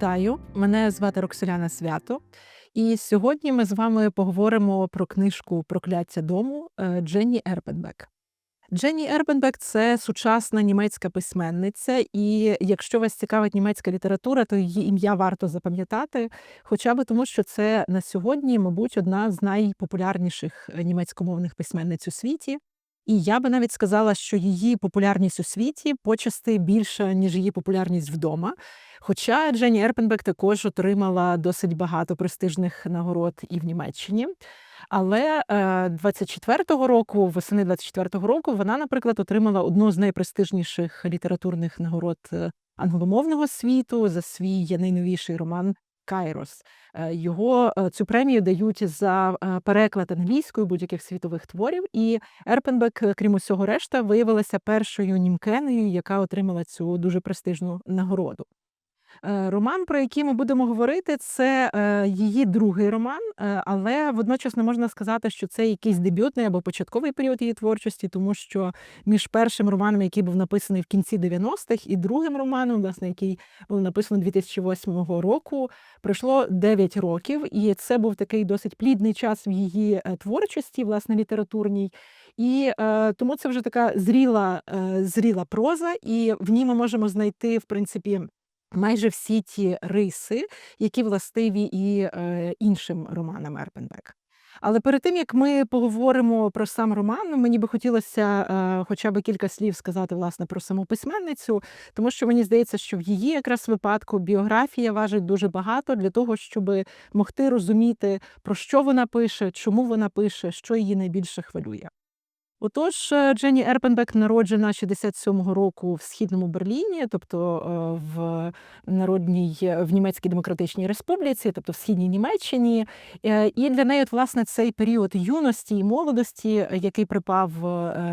Вітаю! Мене звати Роксоляна Свято. І сьогодні ми з вами поговоримо про книжку Прокляття дому е, Дженні Ерпенбек. Дженні Ерпенбек це сучасна німецька письменниця, і якщо вас цікавить німецька література, то її ім'я варто запам'ятати, хоча б тому, що це на сьогодні, мабуть, одна з найпопулярніших німецькомовних письменниць у світі. І я би навіть сказала, що її популярність у світі почасти більша, ніж її популярність вдома. Хоча Дженні Ерпенбек також отримала досить багато престижних нагород і в Німеччині. Але е, 24-го року, восени 24-го року, вона, наприклад, отримала одну з найпрестижніших літературних нагород е, англомовного світу за свій найновіший роман Кайрос. Е, Його е, цю премію дають за е, переклад англійською будь-яких світових творів. І Ерпенбек, крім усього решта, виявилася першою німкеною, яка отримала цю дуже престижну нагороду. Е, Роман, про який ми будемо говорити, це е, її другий роман, е, але водночас не можна сказати, що це якийсь дебютний або початковий період її творчості, тому що між першим романом, який був написаний в кінці 90-х, і другим романом, власне, який був написаний 2008 року, пройшло 9 років, і це був такий досить плідний час в її творчості, власне, літературній. І е, тому це вже така зріла, е, зріла проза, і в ній ми можемо знайти, в принципі, майже всі ті риси, які властиві і е, іншим романам Ерпенбек. Але перед тим як ми поговоримо про сам роман, мені би хотілося е, хоча б кілька слів сказати власне про саму письменницю, тому що мені здається, що в її якраз випадку біографія важить дуже багато для того, щоб могти розуміти, про що вона пише, чому вона пише, що її найбільше хвилює. Отож, е, Дженні Ерпенбек народжена 67-го року в східному Берліні, тобто е, в народній в Німецькій Демократичній Республіці, тобто в східній Німеччині. Е, І для неї, от, власне, цей період юності і молодості, який припав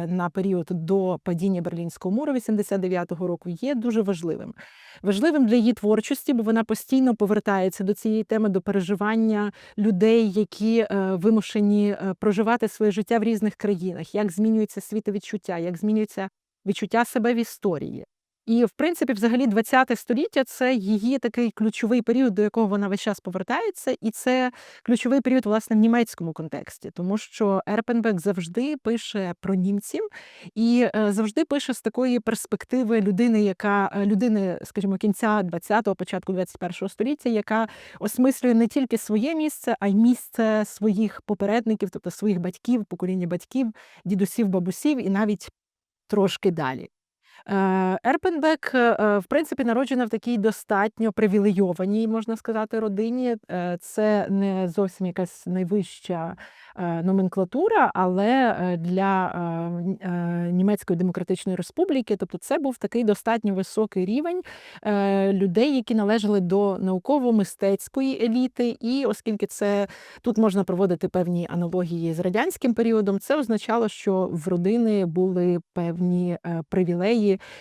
на період до падіння Берлінського муру 89-го року, є дуже важливим. Важливим для її творчості, бо вона постійно повертається до цієї теми, до переживання людей, які вимушені проживати своє життя в різних країнах, як змінюється світовідчуття, як змінюється відчуття себе в історії. І, в принципі, взагалі, ХХ століття це її такий ключовий період, до якого вона весь час повертається, і це ключовий період, власне, в німецькому контексті, тому що Ерпенбек завжди пише про німців і е, завжди пише з такої перспективи людини, яка е, людини, скажімо, кінця 20-го, початку 21-го століття, яка осмислює не тільки своє місце, а й місце своїх попередників, тобто своїх батьків, покоління батьків, дідусів, бабусів, і навіть трошки далі. Ерпенбек, в принципі, народжена в такій достатньо привілейованій, можна сказати, родині. Е, Це не зовсім якась найвища е, номенклатура, але е, для Німецької Демократичної Республіки, тобто це був такий достатньо високий рівень людей, які належали до науково-мистецької еліти. І оскільки це тут можна проводити певні аналогії з радянським періодом, це означало, що в родини були певні е,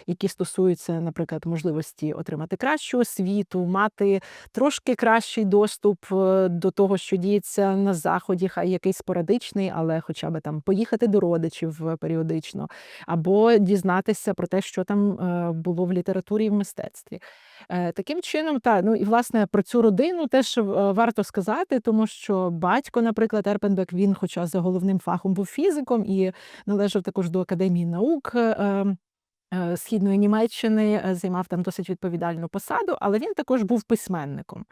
які стосуються, наприклад, можливості отримати кращу освіту, мати трошки кращий доступ е, до того, що діється на заході, хай якийсь спорадичний, але хоча б там поїхати до родичів е, періодично, або дізнатися про те, що там е, було в літературі і в мистецтві. Таким чином, та ну і власне про цю родину теж варто сказати, тому що батько, наприклад, Ерпенбек, він, хоча за головним фахом був фізиком і належав також до академії наук. Е, Східної Німеччини е, займав там досить відповідальну посаду, але він також був письменником.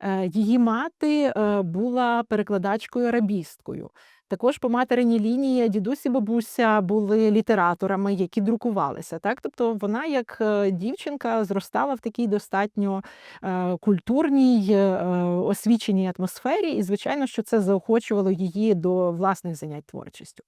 Е, Її мати була перекладачкою арабісткою. Також по материній лінії дідусь і бабуся були літераторами, які друкувалися. Так? Тобто вона, як дівчинка, зростала в такій достатньо культурній, освіченій атмосфері, і, звичайно, що це заохочувало її до власних занять творчістю.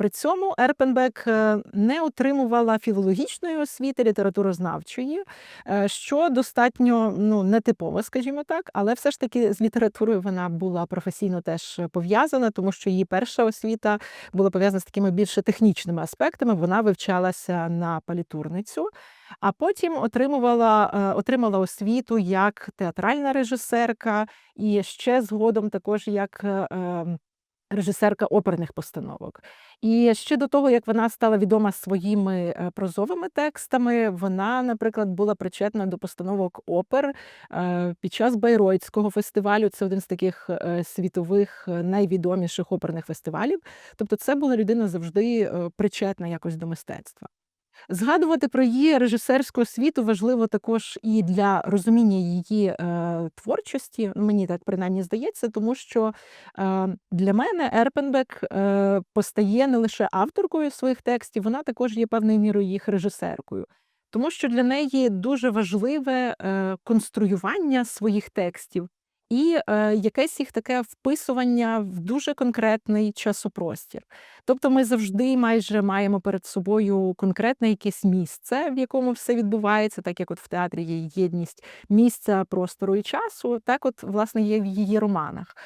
При цьому Ерпенбек е, не отримувала філологічної освіти, літературознавчої, е, що достатньо ну, нетипово, скажімо так, але все ж таки з літературою вона була професійно теж пов'язана, тому що її перша освіта була пов'язана з такими більше технічними аспектами. Вона вивчалася на палітурницю, а потім отримувала, е, отримала освіту як театральна режисерка, і ще згодом також як. Режисерка оперних постановок. І ще до того, як вона стала відома своїми е, прозовими текстами, вона, наприклад, була причетна до постановок опер е, під час Байройтського фестивалю. Це один з таких е, світових найвідоміших оперних фестивалів. Тобто, це була людина завжди причетна якось до мистецтва. Згадувати про її режисерську освіту важливо також і для розуміння її е, творчості. ну, Мені так принаймні здається, тому що е, для мене Ерпенбек е, постає не лише авторкою своїх текстів, вона також є певною мірою їх режисеркою. Тому що для неї дуже важливе е, конструювання своїх текстів і е, якесь їх таке вписування в дуже конкретний часопростір. Тобто ми завжди майже маємо перед собою конкретне якесь місце, в якому все відбувається, так як от в театрі є єдність місця, простору і часу, так от власне є в її романах.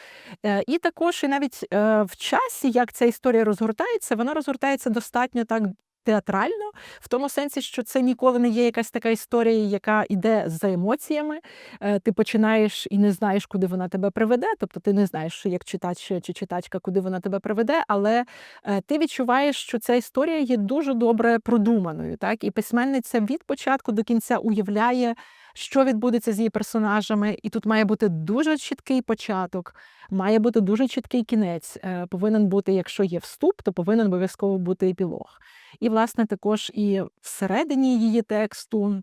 Е, І також і навіть е, в часі, як ця історія розгортається, вона розгортається достатньо так. Театрально, в тому сенсі, що це ніколи не є якась така історія, яка йде за емоціями. Е, Ти починаєш і не знаєш, куди вона тебе приведе. Тобто ти не знаєш, як читач чи читачка, куди вона тебе приведе, але е, ти відчуваєш, що ця історія є дуже добре продуманою. Так? І письменниця від початку до кінця уявляє, що відбудеться з її персонажами, і тут має бути дуже чіткий початок, має бути дуже чіткий кінець. Е, Повинен бути, якщо є вступ, то повинен обов'язково бути епілог. І, власне, також і всередині її тексту.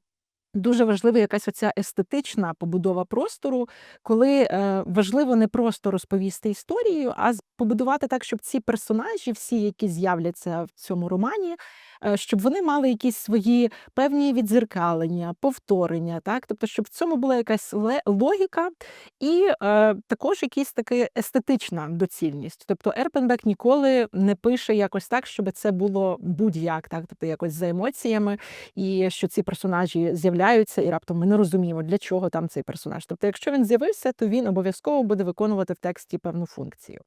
Дуже важлива якась оця естетична побудова простору, коли е, важливо не просто розповісти історію, а побудувати так, щоб ці персонажі, всі, які з'являться в цьому романі, щоб вони мали якісь свої певні відзеркалення, повторення, так? Тобто, щоб в цьому була якась логіка і е, також якась така естетична доцільність. Тобто Ерпенбек ніколи не пише якось так, щоб це було будь-як, так? Тобто якось за емоціями, і що ці персонажі з'являються, і раптом ми не розуміємо, для чого там цей персонаж. Тобто, якщо він з'явився, то він обов'язково буде виконувати в тексті певну функцію.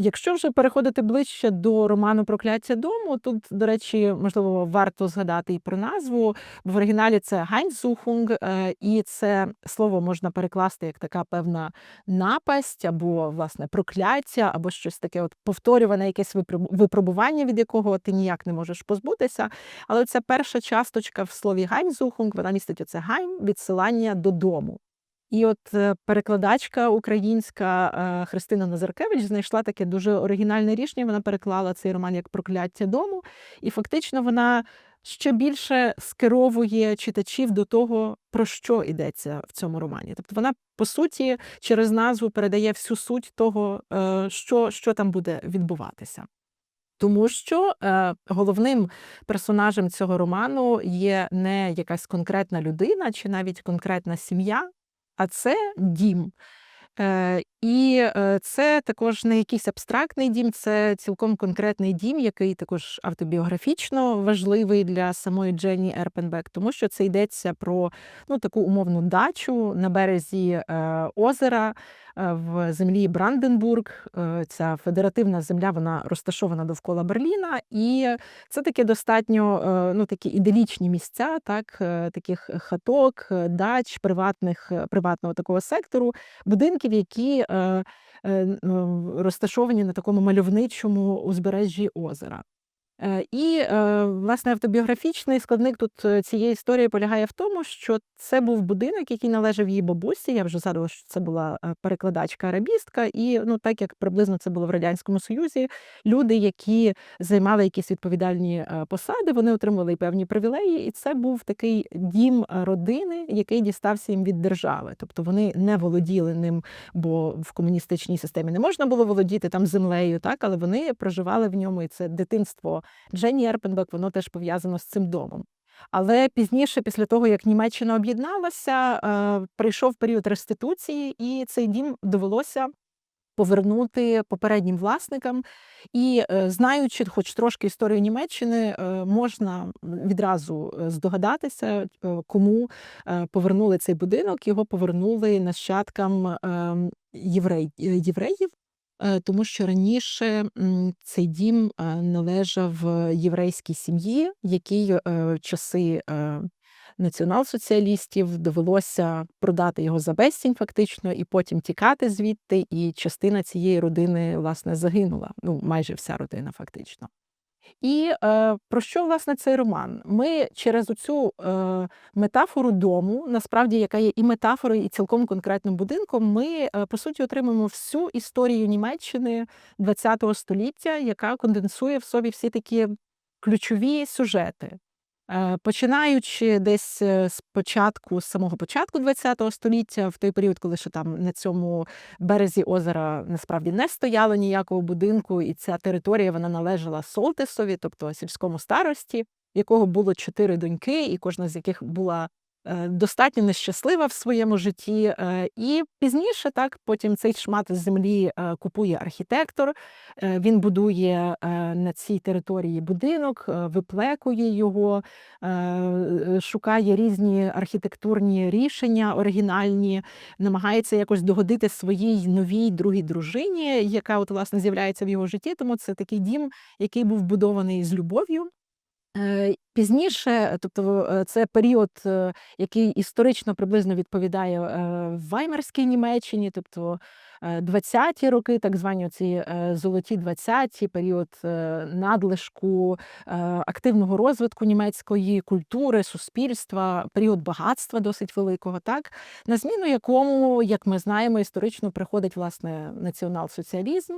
Якщо вже переходити ближче до роману Прокляття дому, тут, до речі, можливо, варто згадати і про назву. В оригіналі це Гайнзухунг, е, і це слово можна перекласти як така певна напасть, або власне прокляття, або щось таке от повторюване, якесь випробу- випробування, від якого ти ніяк не можеш позбутися. Але ця перша часточка в слові Гайнзухунг, вона містить оце гайм, відсилання додому. І от е, перекладачка українська е, Христина Назаркевич знайшла таке дуже оригінальне рішення. Вона переклала цей роман як прокляття дому, і фактично вона ще більше скеровує читачів до того, про що йдеться в цьому романі. Тобто вона, по суті, через назву передає всю суть того, е, що, що там буде відбуватися. Тому що е, головним персонажем цього роману є не якась конкретна людина чи навіть конкретна сім'я, а це дім. Е, і е, це також не якийсь абстрактний дім, це цілком конкретний дім, який також автобіографічно важливий для самої Дженні Ерпенбек, тому що це йдеться про ну, таку умовну дачу на березі е, озера в землі Бранденбург. Е, Ця федеративна земля вона розташована довкола Берліна, і це таке достатньо е, ну, такі іделічні місця, так, е, таких хаток, е, дач, приватних, е, приватного такого сектору, будинків, які е, е, розташовані на такому мальовничому узбережжі озера. Е, І, е, власне, автобіографічний складник тут е, цієї історії полягає в тому, що це був будинок, який належав її бабусі. Я вже згадувала, що це була перекладачка арабістка, і ну так як приблизно це було в радянському союзі, люди, які займали якісь відповідальні посади, вони отримували і певні привілеї, і це був такий дім родини, який дістався їм від держави. Тобто вони не володіли ним, бо в комуністичній системі не можна було володіти там землею, так але вони проживали в ньому, і це дитинство Дженні Ерпенбек, воно теж пов'язано з цим домом. Але пізніше, після того, як Німеччина об'єдналася, е, прийшов період реституції, і цей дім довелося повернути попереднім власникам. І е, знаючи, хоч трошки історію Німеччини, е, можна відразу здогадатися, кому повернули цей будинок. Його повернули нащадкам ем, євреїв. Е, Тому що раніше цей дім е, належав е, єврейській сім'ї, якій в часи націонал-соціалістів. Довелося продати його за безцінь фактично і потім тікати звідти, і частина цієї родини, власне, загинула. Ну, майже вся родина фактично. І, е, про що, власне, цей роман? Ми через оцю, е, метафору дому, насправді, яка є і метафорою, і цілком конкретним будинком, ми, е, по суті, отримуємо всю історію Німеччини ХХ століття, яка конденсує в собі всі такі ключові сюжети. Е, починаючи десь, е, з початку, з самого початку ХХ століття, в той період, коли ще там на цьому березі озера насправді не стояло ніякого будинку, і ця територія вона належала Солтисові, тобто сільському старості, якого було чотири доньки, і кожна з яких була достатньо нещаслива в своєму житті. Е, і пізніше, так, потім цей шмат землі е, купує архітектор, він будує на цій території будинок, виплекує його, шукає різні архітектурні рішення оригінальні, намагається якось догодити своїй новій другій дружині, яка от власне з'являється в його житті. Тому це такий дім, який був будований з любов'ю. Е, пізніше, тобто е, це період, е, який історично приблизно відповідає Ваймарській Німеччині, тобто 20-ті роки, так звані ці золоті 20-ті, період надлишку, активного розвитку німецької культури, суспільства, період багатства досить великого, так на зміну якому, як ми знаємо, історично приходить власне націонал-соціалізм.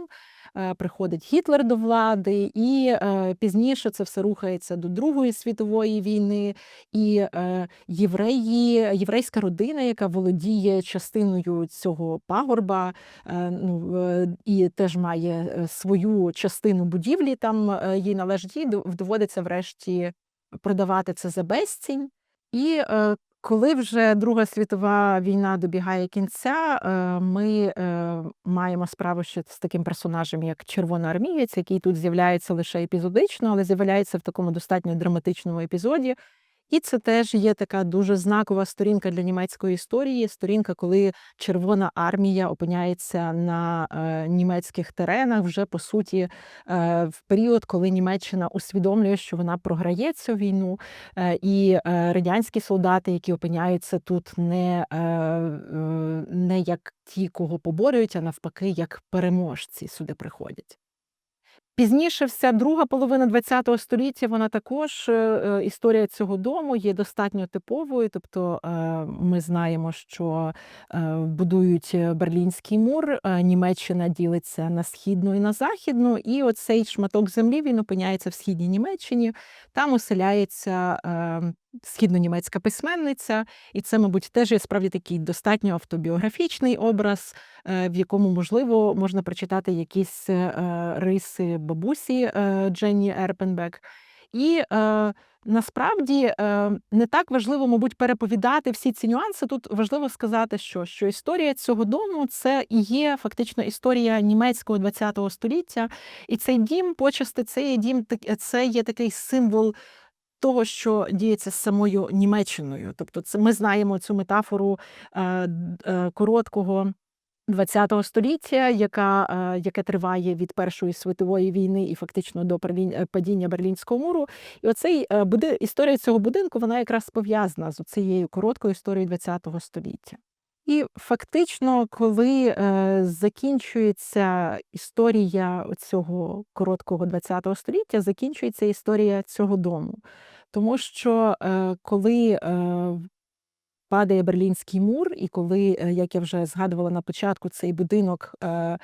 Е, приходить Гітлер до влади, і е, пізніше це все рухається до Другої світової війни, і е, євреї, єврейська родина, яка володіє частиною цього пагорба, ну і теж має свою частину будівлі, там їй належить, їй доводиться врешті продавати це за безцінь. І коли вже Друга світова війна добігає кінця, е, ми е, маємо справу ще з таким персонажем, як червоноармієць, який тут з'являється лише епізодично, але з'являється в такому достатньо драматичному епізоді. І це теж є така дуже знакова сторінка для німецької історії. Сторінка, коли Червона армія опиняється на е, німецьких теренах, вже по суті, е, в період, коли Німеччина усвідомлює, що вона програє цю війну, е, і радянські солдати, які опиняються тут, не, не як ті, кого поборюють, а навпаки, як переможці сюди приходять. Пізніше, вся друга половина ХХ століття, вона також е, е, історія цього дому є достатньо типовою. Тобто е, ми знаємо, що будують Берлінський мур, Німеччина ділиться на східну і на західну, і оцей шматок землі він опиняється в східній Німеччині. Там оселяється східнонімецька письменниця, і це, мабуть, теж є справді такий достатньо автобіографічний образ, е, в якому, можливо, можна прочитати якісь е, риси бабусі е, Дженні Ерпенбек. І е, насправді е, не так важливо, мабуть, переповідати всі ці нюанси. Тут важливо сказати, що що історія цього дому це і є фактично історія німецького ХХ століття, і цей дім почасти, це є дім, це є такий символ того, що діється з самою Німеччиною. Тобто, це ми знаємо цю метафору е, е, короткого. ХХ століття, яка е, яке триває від Першої світової війни і фактично до падіння Берлінського муру. І оцей історія цього будинку вона якраз пов'язана з цією короткою історією ХХ століття. І фактично, коли е, закінчується історія цього короткого ХХ століття, закінчується історія цього дому. Тому що е, коли е, падає Берлінський мур, і коли, е, як я вже згадувала на початку, цей будинок е,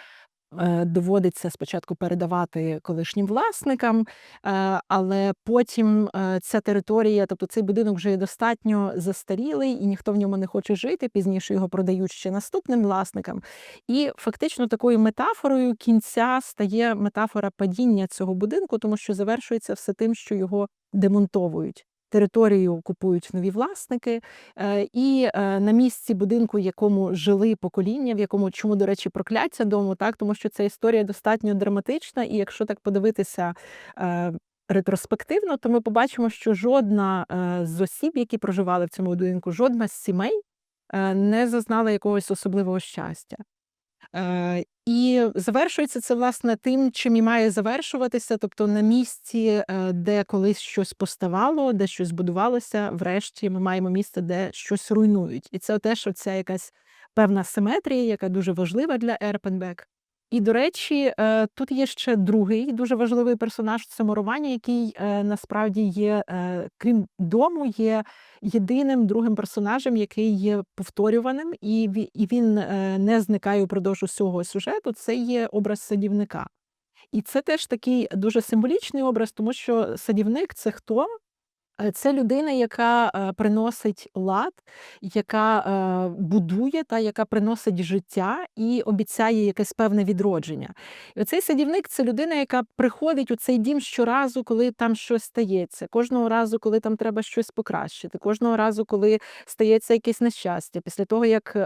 доводиться спочатку передавати колишнім власникам, е, але потім е, ця територія, тобто цей будинок вже достатньо застарілий, і ніхто в ньому не хоче жити. Пізніше його продають ще наступним власникам. І фактично такою метафорою кінця стає метафора падіння цього будинку, тому що завершується все тим, що його демонтовують. Територію купують нові власники, е, і е, на місці будинку, в якому жили покоління, в якому чому, до речі, прокляття дому, так тому що ця історія достатньо драматична, і якщо так подивитися е, ретроспективно, то ми побачимо, що жодна з осіб, які проживали в цьому будинку, жодна з сімей не зазнала якогось особливого щастя. Е, і завершується це, власне, тим, чим і має завершуватися, тобто на місці, е, де колись щось поставало, де щось будувалося, врешті ми маємо місце, де щось руйнують. І це теж оця якась певна симетрія, яка дуже важлива для Ерпенбек. І, до речі, е, тут є ще другий дуже важливий персонаж в цьому романі, який е, насправді є, е, крім дому, є єдиним другим персонажем, який є повторюваним, і він не зникає упродовж усього сюжету. Це є образ садівника. І це теж такий дуже символічний образ, тому що садівник це хто? Е, це людина, яка, е, приносить лад, яка, е, будує та яка приносить життя і обіцяє якесь певне відродження. І оцей садівник це людина, яка приходить у цей дім щоразу, коли там щось стається, кожного разу, коли там треба щось покращити, кожного разу, коли стається якесь нещастя. Після того, як,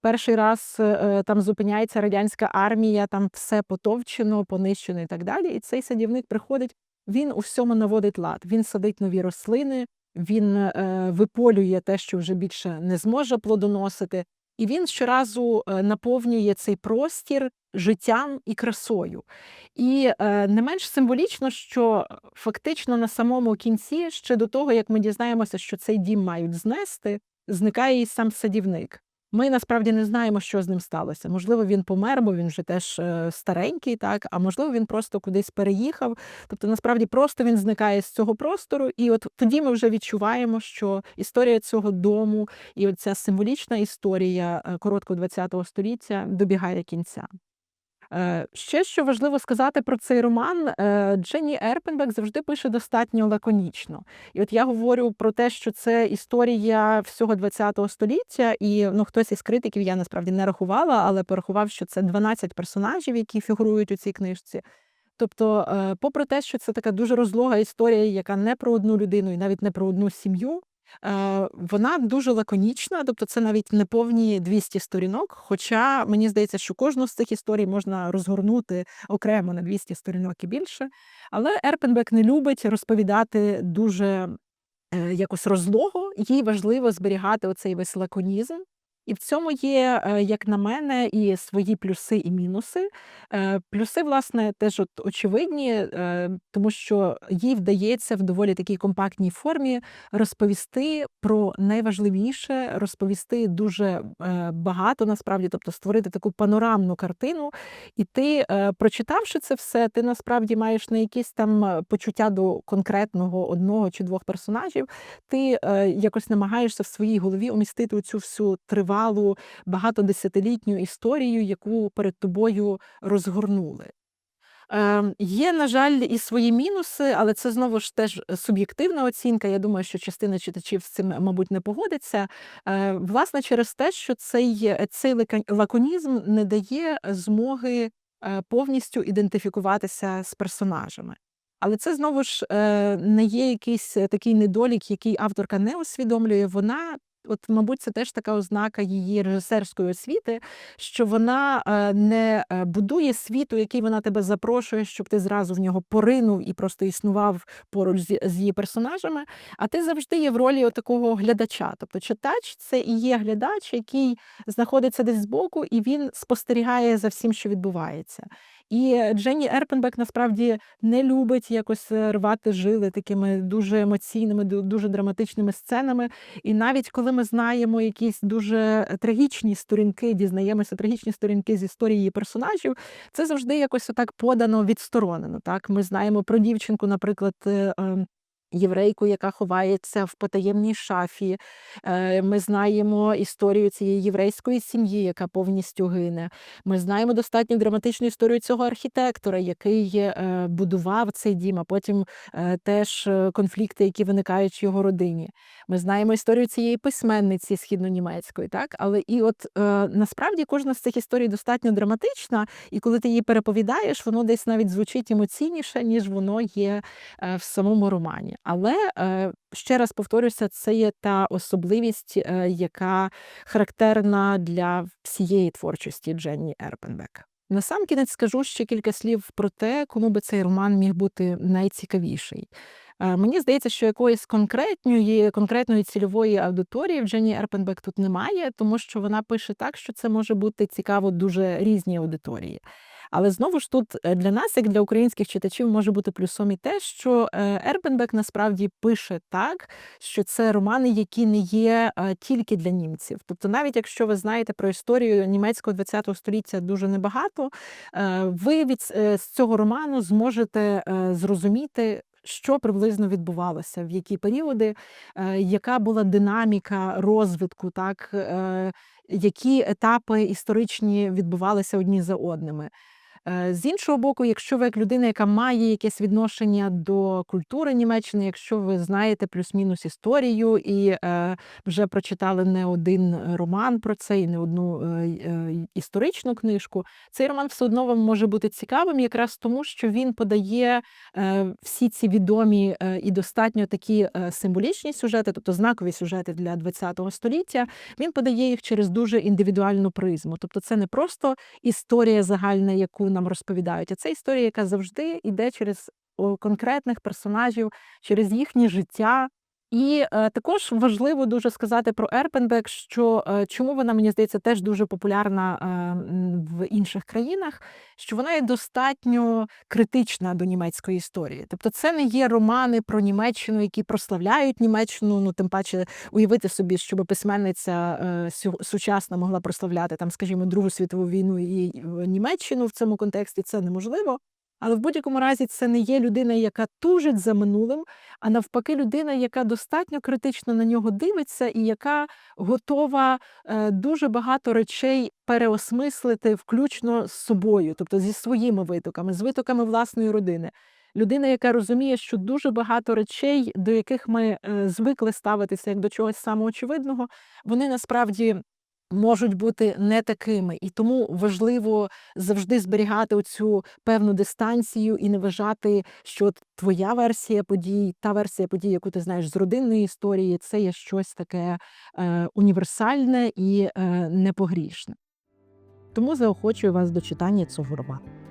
перший раз, там зупиняється радянська армія, там все потовчено, понищено і так далі. І цей садівник приходить він у всьому наводить лад. Він садить нові рослини, він е, виполює те, що вже більше не зможе плодоносити, і він щоразу е, наповнює цей простір життям і красою. І е, не менш символічно, що фактично на самому кінці, ще до того, як ми дізнаємося, що цей дім мають знести, зникає і сам садівник. Ми насправді не знаємо, що з ним сталося. Можливо, він помер, бо він вже теж е, старенький, так а можливо, він просто кудись переїхав. Тобто, насправді, просто він зникає з цього простору, і от тоді ми вже відчуваємо, що історія цього дому і ця символічна історія е, короткого ХХ століття добігає кінця. Е, ще що важливо сказати про цей роман, е, Дженні Ерпенбек завжди пише достатньо лаконічно. І от я говорю про те, що це історія всього ХХ століття, і ну хтось із критиків я насправді не рахувала, але порахував, що це 12 персонажів, які фігурують у цій книжці. Тобто, е, попри те, що це така дуже розлога історія, яка не про одну людину і навіть не про одну сім'ю, вона дуже лаконічна, тобто це навіть не повні 200 сторінок. Хоча мені здається, що кожну з цих історій можна розгорнути окремо на 200 сторінок і більше. Але Ерпенбек не любить розповідати дуже е, якось розлого, їй важливо зберігати оцей весь лаконізм. І в цьому є, е, як на мене, і свої плюси і мінуси. Е, плюси, власне, теж от очевидні, е, тому що їй вдається в доволі такій компактній формі розповісти про найважливіше, розповісти дуже багато насправді, тобто створити таку панорамну картину. І ти, прочитавши це все, ти насправді маєш не якісь там почуття до конкретного одного чи двох персонажів. Ти якось намагаєшся в своїй голові умістити цю всю тривалу тривалу багатодесятилітню історію, яку перед тобою розгорнули. Е, Є, на жаль, і свої мінуси, але це знову ж теж суб'єктивна оцінка. Я думаю, що частина читачів з цим, мабуть, не погодиться. Е, Власне, через те, що цей цей лаконізм не дає змоги е, повністю ідентифікуватися з персонажами. Але це знову ж е, не є якийсь такий недолік, який авторка не усвідомлює. Вона От, мабуть, це теж така ознака її режисерської освіти, що вона е, не е, будує світу, який вона тебе запрошує, щоб ти зразу в нього поринув і просто існував поруч з її персонажами. А ти завжди є в ролі такого глядача. Тобто читач це і є глядач, який знаходиться десь збоку, і він спостерігає за всім, що відбувається. І Дженні Ерпенбек насправді не любить якось е, рвати жили такими дуже емоційними, дуже драматичними сценами. І навіть коли ми знаємо якісь дуже трагічні сторінки, дізнаємося трагічні сторінки з історії її персонажів, це завжди якось отак подано відсторонено. Так, ми знаємо про дівчинку, наприклад. Єврейку, яка ховається в потаємній шафі. Е, ми знаємо історію цієї єврейської сім'ї, яка повністю гине. Ми знаємо достатньо драматичну історію цього архітектора, який е, будував цей дім, а потім е, теж конфлікти, які виникають в його родині. Ми знаємо історію цієї письменниці східнонімецької, так але і от насправді кожна з цих історій достатньо драматична, і коли ти її переповідаєш, воно десь навіть звучить емоційніше, ніж воно є в самому романі. Але е, ще раз повторюся, це є та особливість, е, яка характерна для всієї творчості Дженні Ерпенбек. Насамкінець скажу ще кілька слів про те, кому би цей роман міг бути найцікавіший. Е, Мені здається, що якоїсь конкретної конкретної цільової аудиторії в Дженні Ерпенбек тут немає, тому що вона пише так, що це може бути цікаво дуже різній аудиторії. Але знову ж тут е, для нас, як для українських читачів, може бути плюсом і те, що е, Ерпенбек насправді пише так, що це романи, які не є е, тільки для німців. Тобто, навіть якщо ви знаєте про історію німецького ХХ століття дуже небагато, ви від з цього роману зможете зрозуміти. Що приблизно відбувалося, в які періоди, яка була динаміка розвитку, так, які етапи історичні відбувалися одні за одними. Е, З іншого боку, якщо ви як людина, яка має якесь відношення до культури Німеччини, якщо ви знаєте плюс-мінус історію і е, вже прочитали не один роман про це і не одну е, історичну книжку, цей роман все одно вам може бути цікавим, якраз тому, що він подає всі ці відомі і достатньо такі символічні сюжети, тобто знакові сюжети для ХХ століття. Він подає їх через дуже індивідуальну призму. Тобто, це не просто історія загальна, яку нам розповідають, а це історія, яка завжди йде через конкретних персонажів, через їхнє життя. І е, також важливо дуже сказати про Ерпенбек, що е, чому вона, мені здається, теж дуже популярна е, в інших країнах, що вона є достатньо критична до німецької історії. Тобто, це не є романи про Німеччину, які прославляють Німеччину. Ну тим паче уявити собі, щоб письменниця сучасна могла прославляти там, скажімо, Другу світову війну і Німеччину в цьому контексті. Це неможливо. Але в будь-якому разі це не є людина, яка тужить за минулим, а навпаки, людина, яка достатньо критично на нього дивиться, і яка готова е, дуже багато речей переосмислити, включно з собою, тобто зі своїми витоками, з витоками власної родини. Людина, яка розуміє, що дуже багато речей, до яких ми е, звикли ставитися як до чогось самоочевидного, вони насправді можуть бути не такими. І тому важливо завжди зберігати оцю певну дистанцію і не вважати, що твоя версія подій, та версія подій, яку ти знаєш з родинної історії, це є щось таке е, універсальне і е, непогрішне. Тому заохочую вас до читання цього роману.